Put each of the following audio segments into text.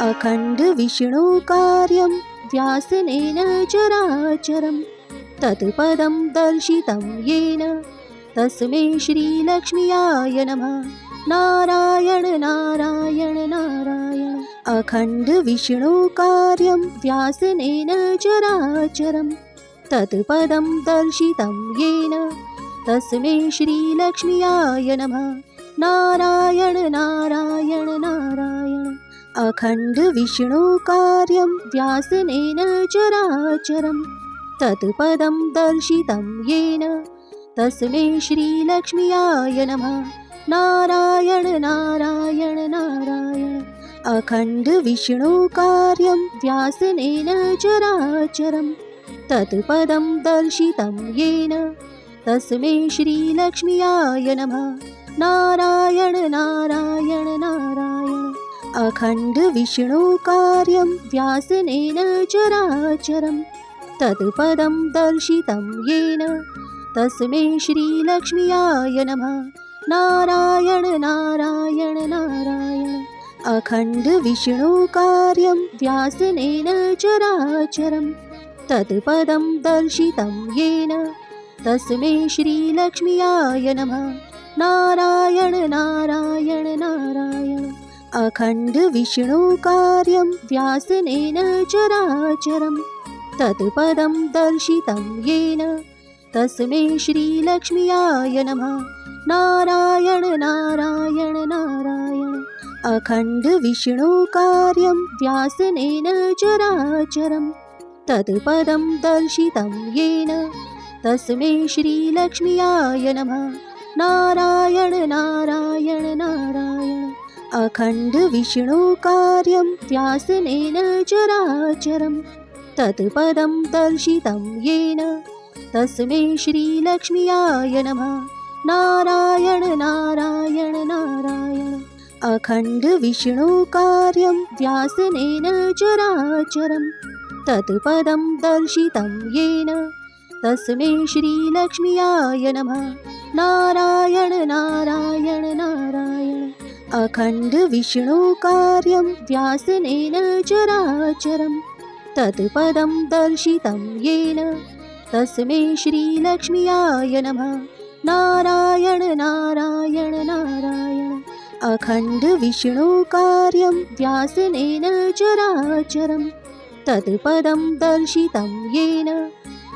अखण्डविष्णुकार्यं व्यासनेन चराचरं। तत्पदं दर्शितं येन तस्मै श्रीलक्ष्म्याय नमः। नारायण नारायण नारायण। अखण्डविष्णुकार्यं व्यासनेन चराचरं। तत्पदं दर्शितं येन तस्मै श्रीलक्ष्म्याय नमः। नारायण नारायण नारायण अखण्डविष्णुकार्यं व्यासनेन चराचरं। तत्पदं दर्शितं येन तस्मै श्रीलक्ष्म्याय नमः। नारायण नारायण नारायण। अखण्डविष्णुकार्यं व्यासनेन चराचरं। तत्पदं दर्शितं येन तस्मै श्रीलक्ष्म्याय नमः। नारायण नारायण नारायण अखण्डविष्णुकार्यं व्यासनेन चराचरं। तत्पदं दर्शितं येन तस्मै श्रीलक्ष्म्याय नमः। नारायण नारायण नारायण। अखण्डविष्णुकार्यं व्यासनेन चराचरं। तत्पदं दर्शितं येन तस्मै श्रीलक्ष्म्याय नमः। नारायण नारायण नारायण अखण्डविष्णुकार्यं व्यासनेन चराचरं। तत्पदं दर्शितं येन। तस्मै श्रीलक्ष्म्याय नमः। नारायण नारायण नारायण। अखण्डविष्णुकार्यं व्यासनेन चराचरं। तत्पदं दर्शितं येन। तस्मै श्रीलक्ष्म्याय नमः। नारायण नारायण नारायण अखण्डविष्णुकार्यं व्यासनेन चराचरं। तत्पदं दर्शितं येन। तस्मै श्रीलक्ष्म्याय नमः। नारायण नारायण नारायण। अखण्डविष्णुकार्यं व्यासनेन चराचरं। तत्पदं दर्शितं येन। तस्मै श्रीलक्ष्म्याय नमः। नारायण नारायण नारायण अखण्डविष्णुकार्यं व्यासनेन चराचरं तत्पदं दर्शितं येन तस्मै श्रीलक्ष्म्याय नमः। नारायण नारायण नारायण। अखण्डविष्णुकार्यं व्यासनेन चराचरं तत्पदं दर्शितं येन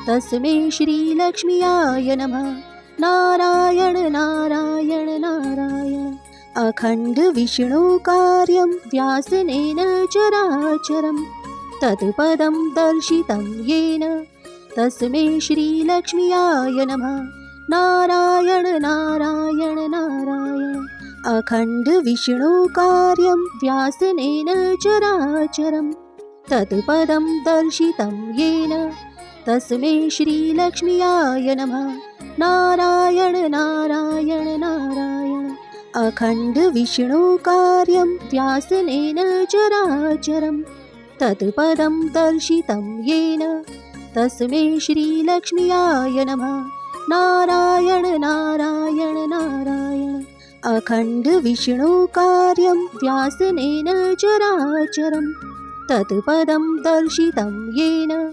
तस्मै श्रीलक्ष्म्याय नमः। नारायण नारायण नारायण अखण्डविष्णुकार्यं व्यासनेन चराचरं। तत्पदं दर्शितं येन। तस्मै श्रीलक्ष्म्याय नमः। नारायण नारायण नारायण। अखण्डविष्णुकार्यं व्यासनेन चराचरं। तत्पदं दर्शितं येन। तस्मै श्रीलक्ष्म्याय नमः। नारायण नारायण नारायण अखण्डविष्णुकार्यं व्यासनेन चराचरं। तत्पदं दर्शितं येन। तस्मै श्रीलक्ष्म्याय नमः। नारायण नारायण नारायण। अखण्डविष्णुकार्यं व्यासनेन चराचरं। तत्पदं दर्शितं येन।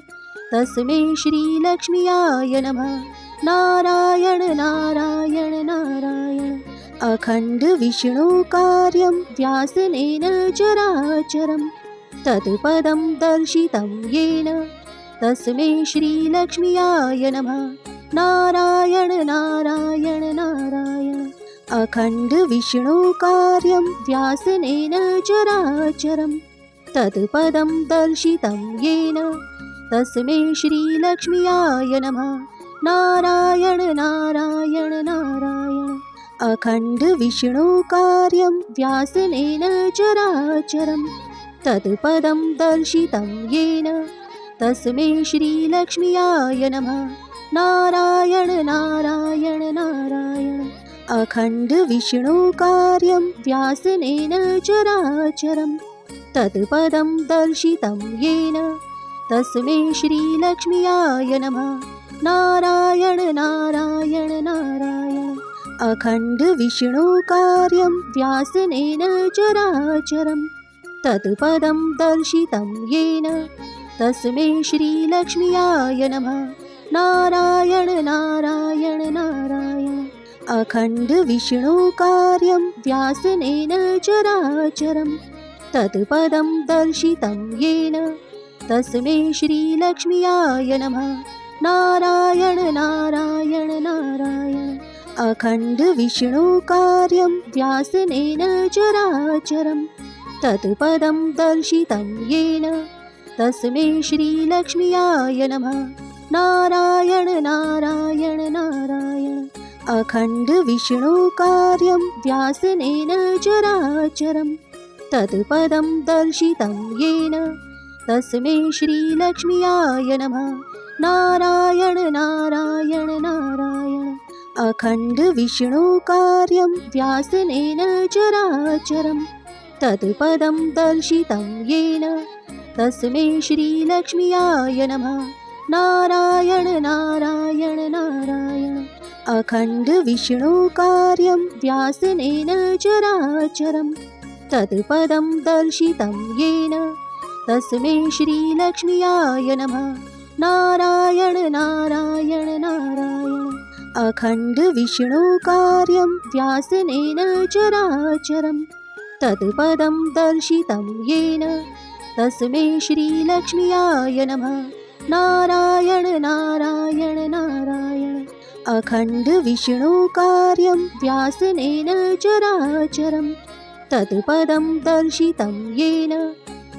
तस्मै श्रीलक्ष्म्याय नमः। नारायण नारायण नारायण अखण्डविष्णुकार्यं व्यासनेन चराचरं। तत्पदं दर्शितं येन तस्मै श्रीलक्ष्म्याय नमः। नारायण नारायण नारायण। अखण्डविष्णुकार्यं व्यासनेन चराचरं। तत्पदं दर्शितं येन तस्मै श्रीलक्ष्म्याय नमः। नारायण नारायण नारायण अखण्डविष्णुकार्यं व्यासनेन चराचरं तत्पदं दर्शितं येन तस्मै श्रीलक्ष्म्याय नमः। नारायण नारायण नारायण। अखण्डविष्णुकार्यं व्यासनेन चराचरं तत्पदं दर्शितं येन तस्मै श्रीलक्ष्म्याय नमः। नारायण नारायण नारायण अखण्डविष्णुकार्यं व्यासनेन चराचरं तत्पदं दर्शितं येन। तस्मै श्रीलक्ष्म्याय नमः। नारायण नारायण नारायण। अखण्डविष्णुकार्यं व्यासनेन चराचरं तत्पदं दर्शितं येन। तस्मै श्रीलक्ष्म्याय नमः। नारायण नारायण नारायण अखण्डविष्णुकार्यं व्यासनेन चराचरं। तत्पदं दर्शितं येन। तस्मै श्रीलक्ष्म्याय नमः। नारायण नारायण नारायण। अखण्डविष्णुकार्यं व्यासनेन चराचरं। तत्पदं दर्शितं येन। तस्मै श्रीलक्ष्म्याय नमः। नारायण नारायण नारायण अखण्डविष्णुकार्यं व्यासनेन चराचरं। तत्पदं दर्शितं येन। तस्मै श्रीलक्ष्म्याय नमः। नारायण नारायण नारायण। अखण्डविष्णुकार्यं व्यासनेन चराचरं। तत्पदं दर्शितं येन। तस्मै श्रीलक्ष्म्याय नमः। नारायण नारायण नारायण अखण्डविष्णुकार्यं व्यासनेन चराचरं। तत्पदं दर्शितं येन। तस्मै श्रीलक्ष्म्याय नमः। नारायण नारायण नारायण। अखण्डविष्णुकार्यं व्यासनेन चराचरं। तत्पदं दर्शितं येन।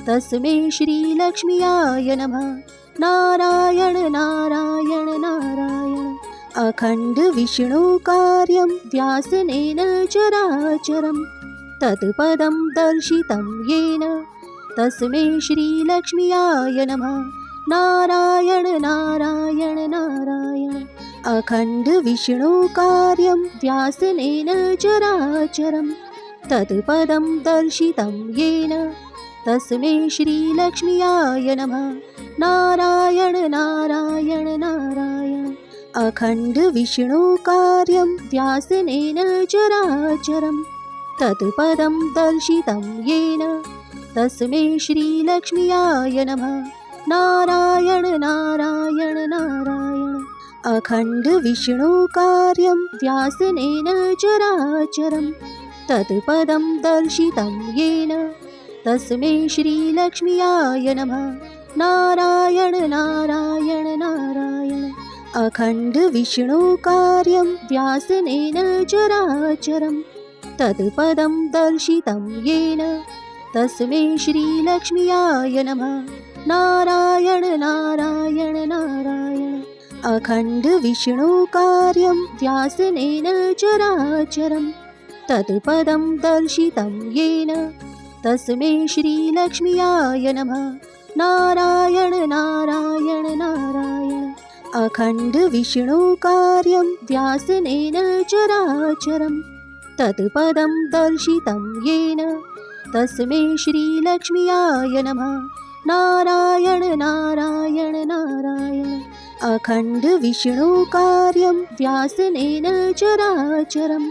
तस्मै श्रीलक्ष्म्याय नमः। नारायण नारायण नारायण अखण्डविष्णुकार्यं व्यासनेन चराचरं। तत्पदं दर्शितं येन। तस्मै श्रीलक्ष्म्याय नमः। नारायण नारायण नारायण। अखण्डविष्णुकार्यं व्यासनेन चराचरं। तत्पदं दर्शितं येन। तस्मै श्रीलक्ष्म्याय नमः। नारायण नारायण नारायण अखण्डविष्णुकार्यं व्यासनेन चराचरं। तत्पदं दर्शितं येन। तस्मै श्रीलक्ष्म्याय नमः। नारायण नारायण नारायण। अखण्डविष्णुकार्यं व्यासनेन चराचरं। तत्पदं दर्शितं येन। तस्मै श्रीलक्ष्म्याय नमः। नारायण नारायण नारायण अखण्डविष्णुकार्यं व्यासनेन चराचरं। तत्पदं दर्शितं येन तस्मै श्रीलक्ष्म्याय नमः। नारायण नारायण नारायण। अखण्डविष्णुकार्यं व्यासनेन चराचरं। तत्पदं दर्शितं येन तस्मै श्रीलक्ष्म्याय नमः। नारायण नारायण नारायण अखण्डविष्णुकार्यं व्यासनेन चराचरं। तत्पदं दर्शितं येन। तस्मै श्रीलक्ष्म्याय नमः। नारायण नारायण नारायण। अखण्डविष्णुकार्यं व्यासनेन चराचरं।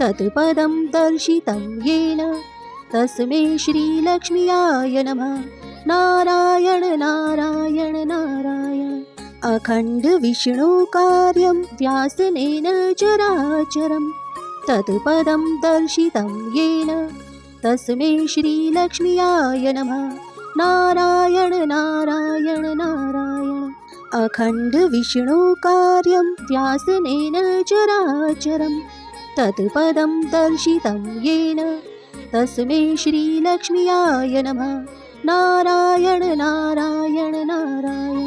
तत्पदं दर्शितं येन। तस्मै श्रीलक्ष्म्याय नमः। नारायण नारायण नारायण अखण्डविष्णुकार्यं व्यासनेन चराचरं। तत्पदं दर्शितं येन तस्मै श्रीलक्ष्म्याय नमः। नारायण नारायण नारायण। अखण्डविष्णुकार्यं व्यासनेन चराचरं। तत्पदं दर्शितं येन तस्मै श्रीलक्ष्म्याय नमः। नारायण नारायण नारायण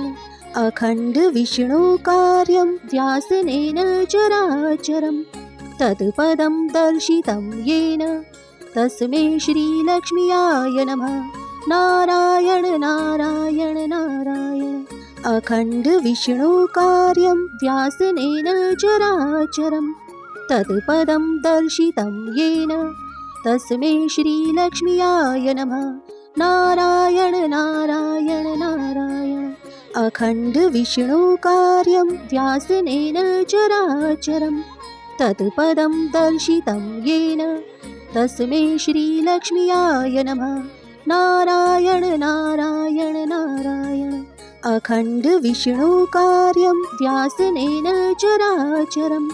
अखण्डविष्णुकार्यं व्यासनेन चराचरं तत्पदं दर्शितं येन। तस्मै श्रीलक्ष्म्याय नमः। नारायण नारायण नारायण। अखण्डविष्णुकार्यं व्यासनेन चराचरं तत्पदं दर्शितं येन। तस्मै श्रीलक्ष्म्याय नमः। नारायण नारायण नारायण अखण्डविष्णुकार्यं व्यासनेन चराचरं। तत्पदं दर्शितं येन। तस्मै श्रीलक्ष्म्याय नमः। नारायण नारायण नारायण। अखण्डविष्णुकार्यं व्यासनेन चराचरं।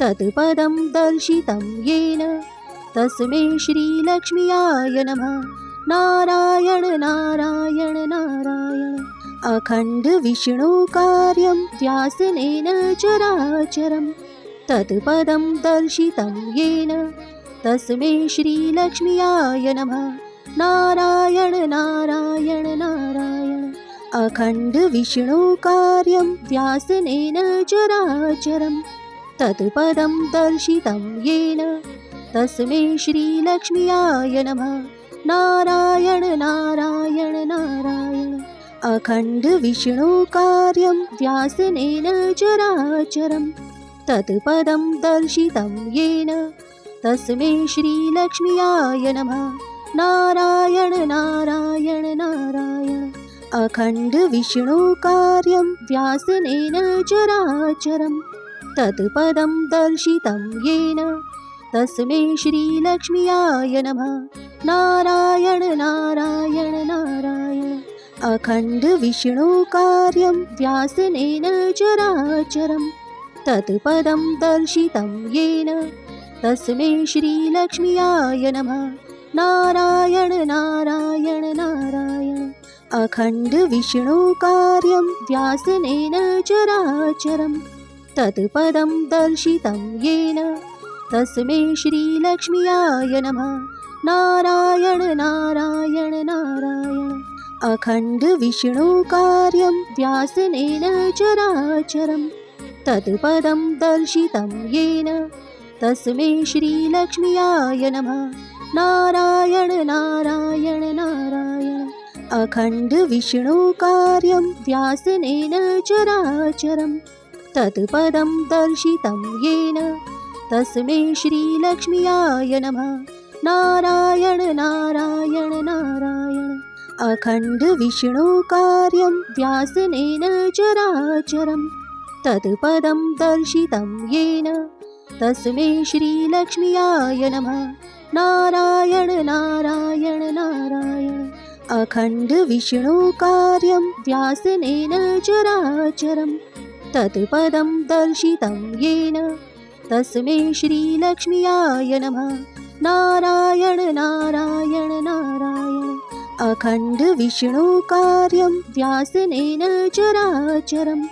तत्पदं दर्शितं येन। तस्मै श्रीलक्ष्म्याय नमः। नारायण नारायण नारायण अखण्डविष्णुकार्यं व्यासनेन चराचरं। तत्पदं दर्शितं येन। तस्मै श्रीलक्ष्म्याय नमः। नारायण नारायण नारायण। अखण्डविष्णुकार्यं व्यासनेन चराचरं। तत्पदं दर्शितं येन। तस्मै श्रीलक्ष्म्याय नमः। नारायण नारायण नारायण अखण्डविष्णुकार्यं व्यासनेन चराचरं। तत्पदं दर्शितं येन। तस्मै श्रीलक्ष्म्याय नमः। नारायण नारायण नारायण। अखण्डविष्णुकार्यं व्यासनेन चराचरं। तत्पदं दर्शितं येन। तस्मै श्रीलक्ष्म्याय नमः। नारायण नारायण नारायण अखण्डविष्णुकार्यं व्यासनेन चराचरं। तत्पदं दर्शितं येन। तस्मै श्रीलक्ष्म्याय नमः। नारायण नारायण नारायण। अखण्डविष्णुकार्यं व्यासनेन चराचरं। तत्पदं दर्शितं येन। तस्मै श्रीलक्ष्म्याय नमः। नारायण नारायण नारायण अखण्डविष्णुकार्यं व्यासनेन चराचरं तत्पदं दर्शितं येन। तस्मै श्रीलक्ष्म्याय नमः। नारायण नारायण नारायण। अखण्डविष्णुकार्यं व्यासनेन चराचरं तत्पदं दर्शितं येन। तस्मै श्रीलक्ष्म्याय नमः। नारायण नारायण नारायण अखण्डविष्णुकार्यं व्यासनेन चराचरं। तत्पदं दर्शितं येन। तस्मै श्रीलक्ष्म्याय नमः। नारायण नारायण नारायण। अखण्डविष्णुकार्यं व्यासनेन चराचरं। तत्पदं दर्शितं येन। तस्मै श्रीलक्ष्म्याय नमः। नारायण नारायण नारायण अखण्डविष्णुकार्यं व्यासनेन चराचरं।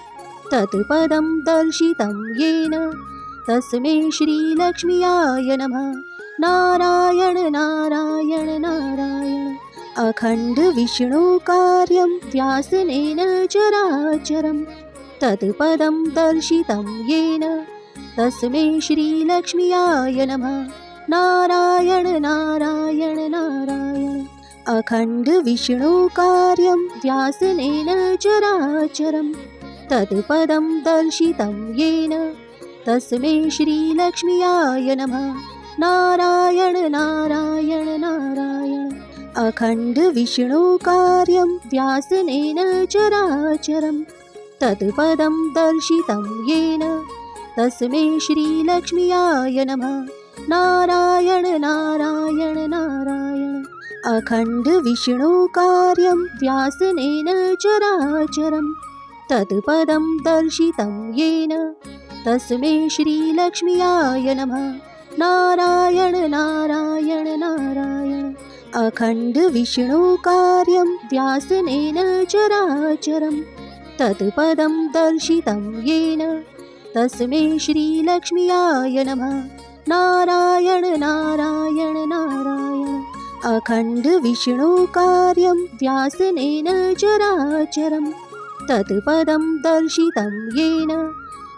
तत्पदं दर्शितं येन। तस्मै श्रीलक्ष्म्याय नमः। नारायण नारायण नारायण। अखण्डविष्णुकार्यं व्यासनेन चराचरं। तत्पदं दर्शितं येन। तस्मै श्रीलक्ष्म्याय नमः। नारायण नारायण नारायण अखण्डविष्णुकार्यं व्यासनेन चराचरं। तत्पदं दर्शितं येन। तस्मै श्रीलक्ष्म्याय नमः। नारायण नारायण नारायण। अखण्डविष्णुकार्यं व्यासनेन चराचरं। तत्पदं दर्शितं येन। तस्मै श्रीलक्ष्म्याय नमः। नारायण नारायण नारायण अखण्डविष्णुकार्यं व्यासनेन चराचरं। तत्पदं दर्शितं येन। तस्मै श्रीलक्ष्म्याय नमः। नारायण नारायण नारायण। अखण्डविष्णुकार्यं व्यासनेन चराचरं। तत्पदं दर्शितं येन। तस्मै श्रीलक्ष्म्याय नमः। नारायण नारायण नारायण अखण्डविष्णुकार्यं व्यासनेन चराचरं तत्पदं दर्शितं येन।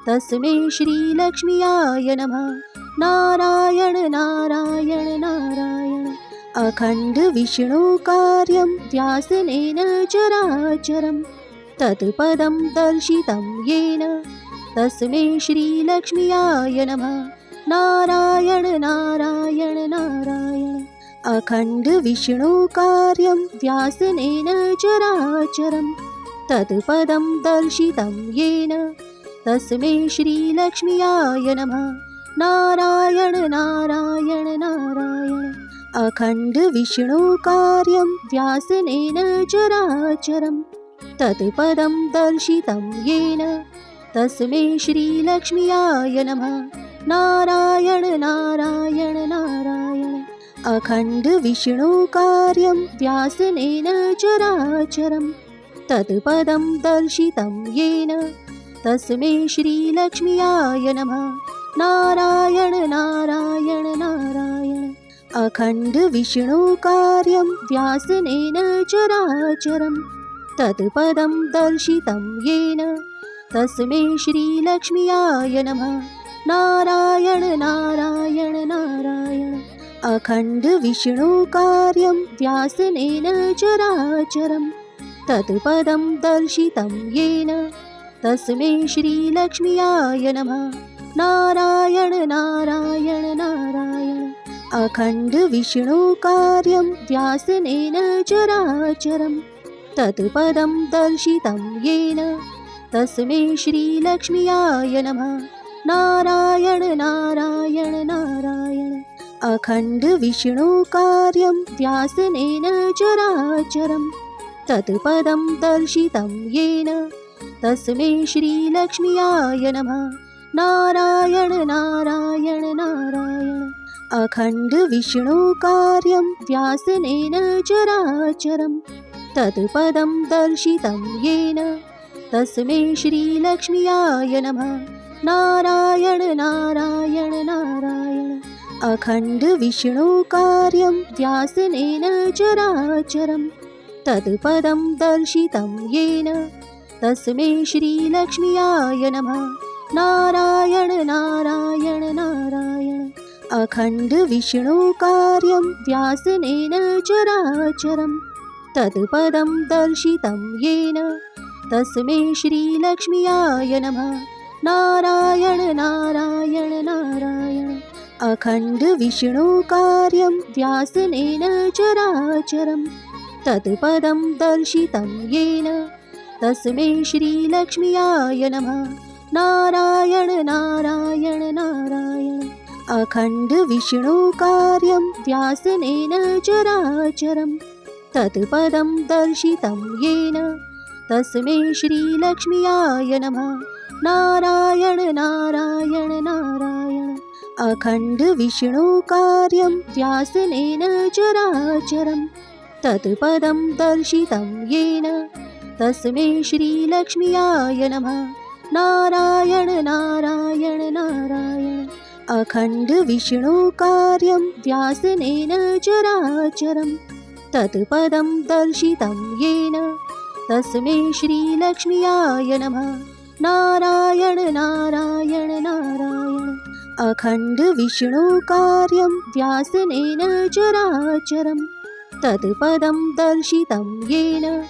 तस्मै श्रीलक्ष्म्याय नमः। नारायण नारायण नारायण। अखण्डविष्णुकार्यं व्यासनेन चराचरं तत्पदं दर्शितं येन। तस्मै श्रीलक्ष्म्याय नमः। नारायण नारायण नारायण अखण्डविष्णुकार्यं व्यासनेन चराचरं। तत्पदं दर्शितं येन। तस्मै श्रीलक्ष्म्याय नमः। नारायण नारायण नारायण। अखण्डविष्णुकार्यं व्यासनेन चराचरं। तत्पदं दर्शितं येन। तस्मै श्रीलक्ष्म्याय नमः। नारायण नारायण नारायण अखण्डविष्णुकार्यं व्यासनेन चराचरं। तत्पदं दर्शितं येन। तस्मै श्रीलक्ष्म्याय नमः। नारायण नारायण नारायण। अखण्डविष्णुकार्यं व्यासनेन चराचरं। तत्पदं दर्शितं येन। तस्मै श्रीलक्ष्म्याय नमः। नारायण नारायण नारायण अखण्डविष्णुकार्यं व्यासनेन चराचरं। तत्पदं दर्शितं येन। तस्मै श्रीलक्ष्म्याय नमः। नारायण नारायण नारायण। अखण्डविष्णुकार्यं व्यासनेन चराचरं। तत्पदं दर्शितं येन। तस्मै श्रीलक्ष्म्याय नमः। नारायण नारायण नारायण अखण्डविष्णुकार्यं व्यासनेन चराचरं। तत्पदं दर्शितं येन। तस्मै श्रीलक्ष्म्याय नमः। नारायण नारायण नारायण। अखण्डविष्णुकार्यं व्यासनेन चराचरं। तत्पदं दर्शितं येन। तस्मै श्रीलक्ष्म्याय नमः। नारायण नारायण नारायण अखण्डविष्णुकार्यं व्यासनेन चराचरं। तत्पदं दर्शितं येन। तस्मै श्रीलक्ष्म्याय नमः। नारायण नारायण नारायण। अखण्डविष्णुकार्यं व्यासनेन चराचरं। तत्पदं दर्शितं येन। तस्मै श्रीलक्ष्म्याय नमः। नारायण नारायण नारायण अखण्डविष्णुकार्यं व्यासनेन चराचरं। तत्पदं दर्शितं येन। तस्मै श्रीलक्ष्म्याय नमः। नारायण नारायण नारायण। अखण्डविष्णुकार्यं व्यासनेन चराचरं। तत्पदं दर्शितं येन। तस्मै श्रीलक्ष्म्याय नमः। नारायण नारायण नारायण अखण्डविष्णुकार्यं व्यासनेन चराचरं। तत्पदं दर्शितं येन। तस्मै श्रीलक्ष्म्याय नमः। नारायण नारायण नारायण। अखण्डविष्णुकार्यं व्यासनेन चराचरं। तत्पदं दर्शितं येन। तस्मै श्रीलक्ष्म्याय नमः। नारायण नारायण नारायण अखण्डविष्णुकार्यं व्यासनेन चराचरं। तत्पदं दर्शितं येन।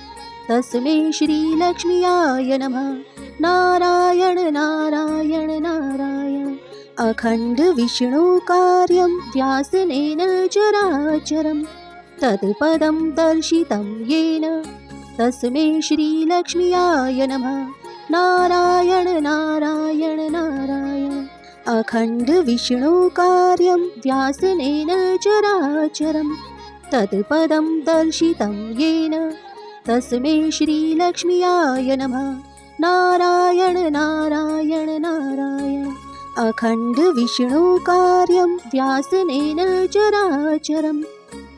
तस्मै श्रीलक्ष्म्याय नमः। नारायण नारायण नारायण। अखण्डविष्णुकार्यं व्यासनेन चराचरं। तत्पदं दर्शितं येन। तस्मै श्रीलक्ष्म्याय नमः। नारायण नारायण नारायण अखण्डविष्णुकार्यं व्यासनेन चराचरं तत्पदं दर्शितं येन तस्मै श्रीलक्ष्म्याय नमः। नारायण नारायण नारायण। अखण्डविष्णुकार्यं व्यासनेन चराचरं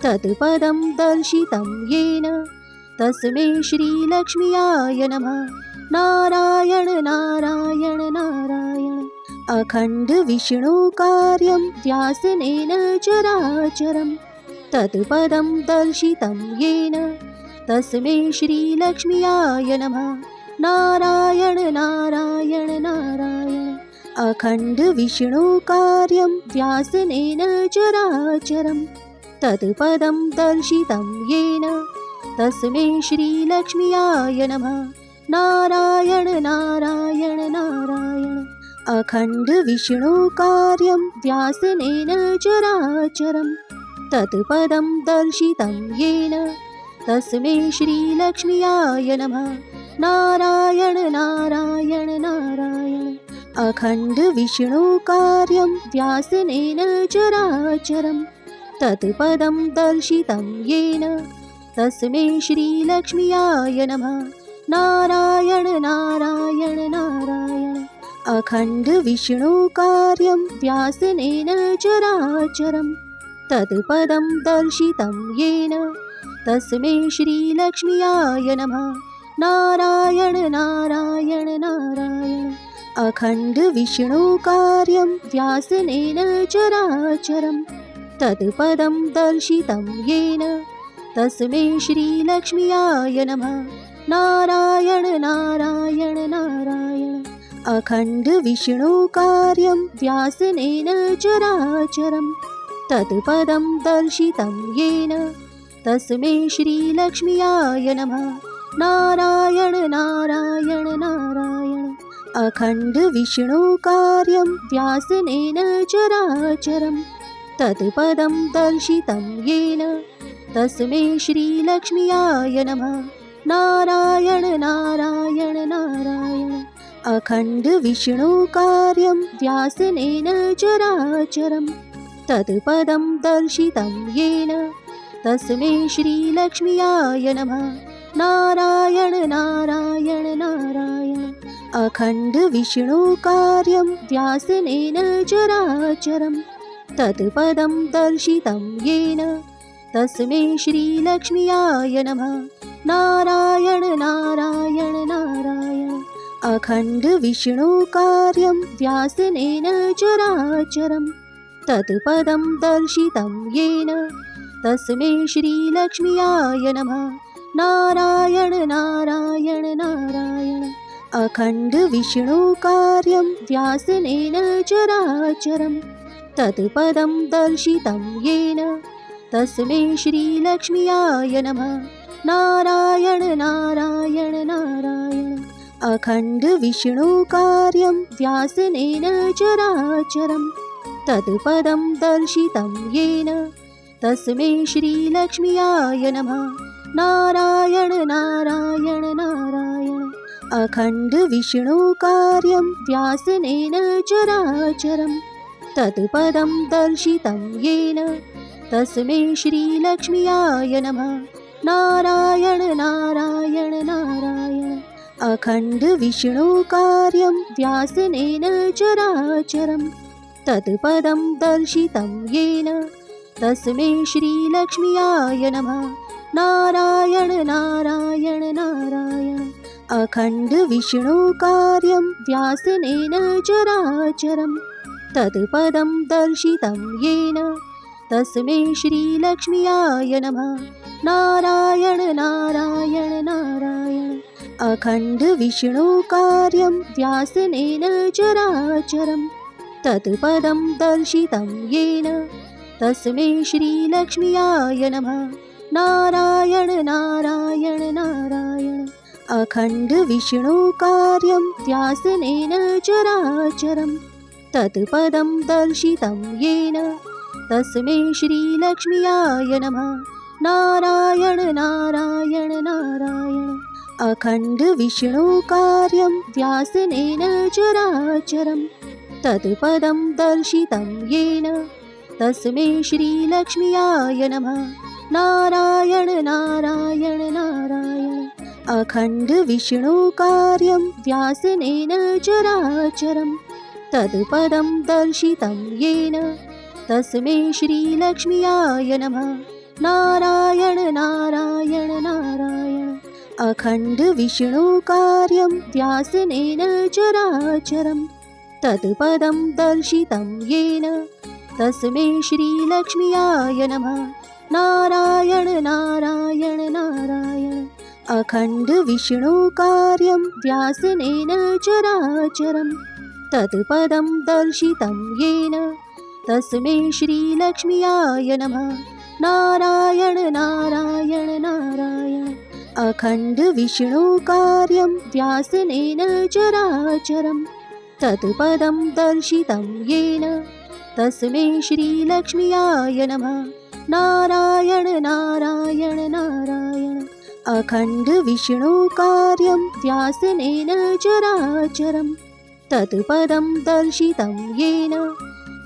तत्पदं दर्शितं येन तस्मै श्रीलक्ष्म्याय नमः। नारायण नारायण नारायण अखण्डविष्णुकार्यं व्यासनेन चराचरं तत्पदं दर्शितं येन तस्मै श्रीलक्ष्म्याय नमः। नारायण नारायण नारायण। अखण्डविष्णुकार्यं व्यासनेन चराचरं तत्पदं दर्शितं येन तस्मै श्रीलक्ष्म्याय नमः। नारायण नारायण नारायण अखण्डविष्णुकार्यं व्यासनेन चराचरं। तत्पदं दर्शितं येन। तस्मै श्रीलक्ष्म्याय नमः। नारायण नारायण नारायण। अखण्डविष्णुकार्यं व्यासनेन चराचरं। तत्पदं दर्शितं येन। तस्मै श्रीलक्ष्म्याय नमः। नारायण नारायण नारायण। अखण्डविष्णुकार्यं व्यासनेन चराचरं। तत्पदं दर्शितं येन। तस्मै श्रीलक्ष्म्याय नमः। नारायण नारायण नारायण। अखण्डविष्णुकार्यं व्यासनेन चराचरं। तत्पदं दर्शितं येन। तस्मै श्रीलक्ष्म्याय नमः। नारायण नारायण नारायण अखण्डविष्णुकार्यं व्यासनेन चराचरं। तत्पदं दर्शितं येन। तस्मै श्रीलक्ष्म्याय नमः। नारायण नारायण नारायण। अखण्डविष्णुकार्यं व्यासनेन चराचरं। तत्पदं दर्शितं येन। तस्मै श्रीलक्ष्म्याय नमः। नारायण नारायण नारायण अखण्डविष्णुकार्यं व्यासनेन चराचरं। तत्पदं दर्शितं येन। तस्मै श्रीलक्ष्म्याय नमः। नारायण नारायण नारायण। अखण्डविष्णुकार्यं व्यासनेन चराचरं। तत्पदं दर्शितं येन। तस्मै श्रीलक्ष्म्याय नमः। नारायण नारायण अखण्डविष्णुकार्यं व्यासनेन चराचरं। तत्पदं दर्शितं येन। तस्मै श्रीलक्ष्म्याय नमः। नारायण नारायण नारायण। अखण्डविष्णुकार्यं व्यासनेन चराचरं। तत्पदं दर्शितं येन। तस्मै श्रीलक्ष्म्याय नमः। नारायण नारायण नारायण अखण्डविष्णुकार्यं व्यासनेन चराचरं। तत्पदं दर्शितं येन। तस्मै श्रीलक्ष्म्याय नमः। नारायण नारायण नारायण। अखण्डविष्णुकार्यं व्यासनेन चराचरं। तत्पदं दर्शितं येन। तस्मै श्रीलक्ष्म्याय नमः। नारायण नारायण नारायण अखण्डविष्णुकार्यं व्यासनेन चराचरं। तत्पदं दर्शितं येन। तस्मै श्रीलक्ष्म्याय नमः। नारायण नारायण नारायण। अखण्डविष्णुकार्यं व्यासनेन चराचरं। तत्पदं दर्शितं येन। तस्मै श्रीलक्ष्म्याय नमः। नारायण नारायण नारायण अखण्डविष्णुकार्यं व्यासनेन चराचरं। तत्पदं दर्शितं येन तस्मै श्रीलक्ष्म्याय नमः। नारायण नारायण नारायण। अखण्डविष्णुकार्यं व्यासनेन चराचरं। तत्पदं दर्शितं येन तस्मै श्रीलक्ष्म्याय नमः। नारायण नारायण नारायण अखण्डविष्णुकार्यं व्यासनेन चराचरं। तत्पदं दर्शितं येन। तस्मै श्रीलक्ष्म्याय नमः। नारायण नारायण नारायण। अखण्डविष्णुकार्यं व्यासनेन चराचरं। तत्पदं दर्शितं येन। तस्मै श्रीलक्ष्म्याय नमः। नारायण नारायण अखण्डविष्णुकार्यं व्यासनेन चराचरं तत्पदं दर्शितं येन। तस्मै श्रीलक्ष्म्याय नमः। नारायण नारायण नारायण। अखण्डविष्णुकार्यं व्यासनेन चराचरं तत्पदं दर्शितं येन। तस्मै श्रीलक्ष्म्याय नमः। नारायण नारायण नारायण अखण्डविष्णुकार्यं व्यासनेन चराचरं। तत्पदं दर्शितं येन तस्मै श्रीलक्ष्म्याय नमः। नारायण नारायण नारायण। अखण्डविष्णुकार्यं व्यासनेन चराचरं। तत्पदं दर्शितं येन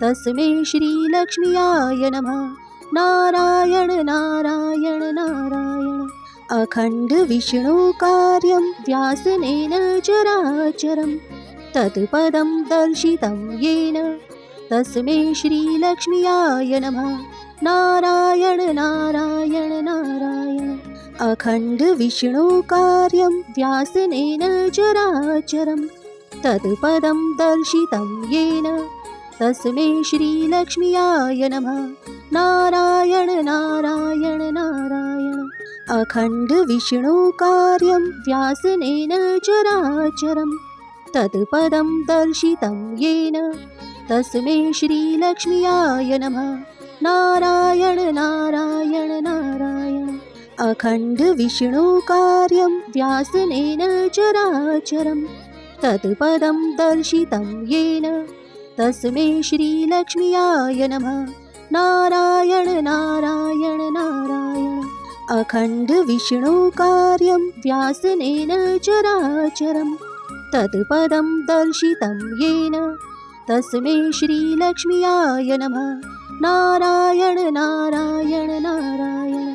तस्मै श्रीलक्ष्म्याय नमः। नारायण नारायण नारायण अखण्डविष्णुकार्यं व्यासनेन चराचरं। तत्पदं दर्शितं येन। तस्मै श्रीलक्ष्म्याय नमः। नारायण नारायण नारायण। अखण्डविष्णुकार्यं व्यासनेन चराचरं। तत्पदं दर्शितं येन। तस्मै श्रीलक्ष्म्याय नमः। नारायण नारायण नारायण अखण्डविष्णुकार्यं व्यासनेन चराचरं। तत्पदं दर्शितं येन। तस्मै श्रीलक्ष्म्याय नमः। नारायण नारायण नारायण। अखण्डविष्णुकार्यं व्यासनेन चराचरं। तत्पदं दर्शितं येन। तस्मै श्रीलक्ष्म्याय नमः। नारायण नारायण नारायण अखण्डविष्णुकार्यं व्यासनेन चराचरं। तत्पदं दर्शितं येन। तस्मै श्रीलक्ष्म्याय नमः। नारायण नारायण नारायण।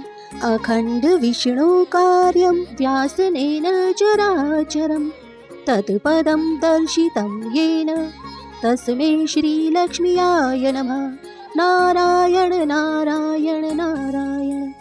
अखण्डविष्णुकार्यं व्यासनेन चराचरं। तत्पदं दर्शितं येन। तस्मै श्रीलक्ष्म्याय नमः। नारायण नारायण नारायण